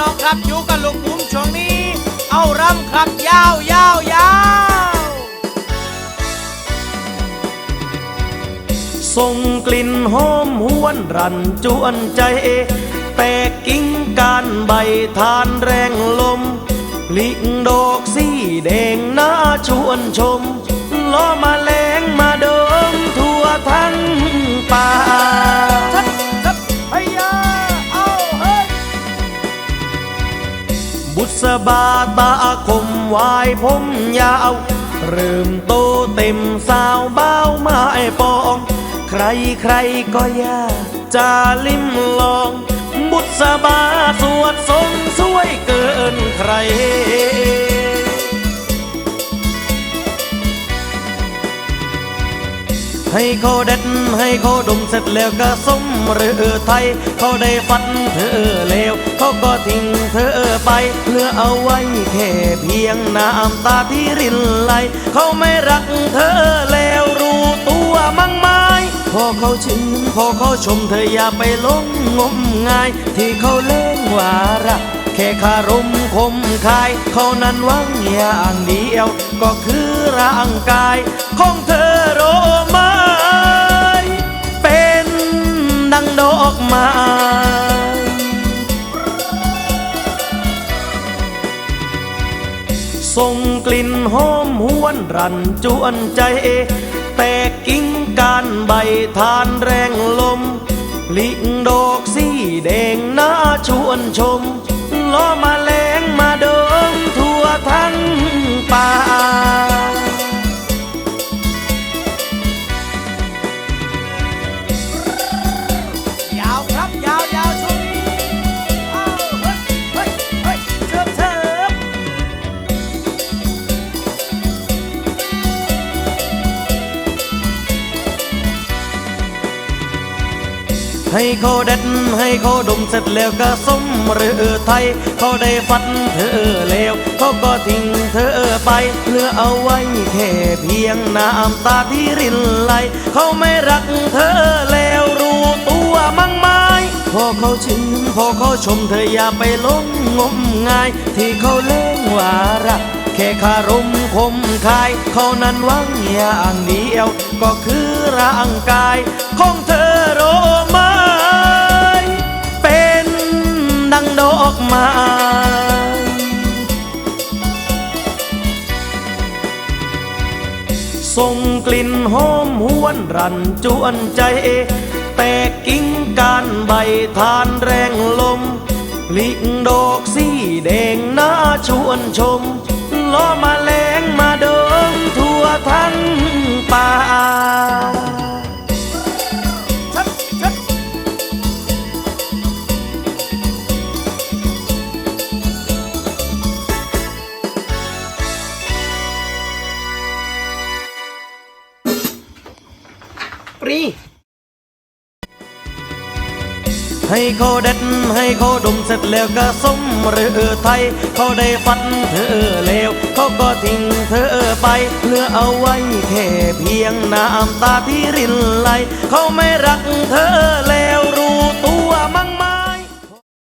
น้องครับอยู่กับลูกภูมิช่วงนี้ เอารำครับยาวยาวยาวส่งกลิ่นหอมหวนรันจวนใจแตกกิ่งการใบทานแรงลมลิงดอกสีแดงน่าชวนชม สบาตาคมวายผมยาวเริ่มโตเต็มสาวเบ้าไม้ปอง ใครใครก็อยากจะลิ้มลอง บุษบาสวดทรงสวยเกินใคร ให้เขาเด็ดให้เขาดมเสร็จแล้วก็สมหรือไทย เขาได้ฟันเธอแล้วเขาก็ทิ้งเธอไปเหลือเอาไว้แค่เพียงน้ำตาที่รินไหลเขาไม่รักเธอแล้วรู้ตัวมั้งไหมพอเขาชื่นพอเขาชมเธออย่าไปหลงงมงาย ที่เขาเล่นว่ารักแค่คารมคมคาย เขานั้นหวังอย่างเดียว ก็คือร่างกาย ของเธอโรม้เอกไม้ส่งกลิ่นหอมหวนรันจวนใจแต่กิ่งการใบทานแรงลม ลิงดอกสีแดงน่าชวนชมล้อมาแล ให้เขาเด็ดให้เขาดมเสร็จแล้วก็สมหรือไทยเขาได้ฟันเธอแล้วเขาก็ทิ้งเธอไปเหลือเอาไว้แค่เพียงน้ำตาที่รินไหลเขาไม่รักเธอแล้วรู้ตัวมั้งไหมพอเขาชื่นพอเขาชมเธออย่าไปหลงงมงาย ที่เขาเล่นว่ารักแค่คารมคมคายเขานั้นหวังอย่างเดียว ก็คือร่างกายของเธอโรม้เังดอกไม้ส่งกลิ่นหอมหวนรันจวนใจแตกกิ่งการใบทานแรงลมลิงดอกสีแดงน่าชวนชมล้อมาแรงมาเดิ ปรี ให้เขาเด็ดให้เขาดมเสร็จแล้วก็สมหรือไทย เขาได้ฟันเธอแล้วเขาก็ทิ้งเธอไปเหลือเอาไว้แค่เพียงน้ำตาที่รินไหล เขาไม่รักเธอแล้ว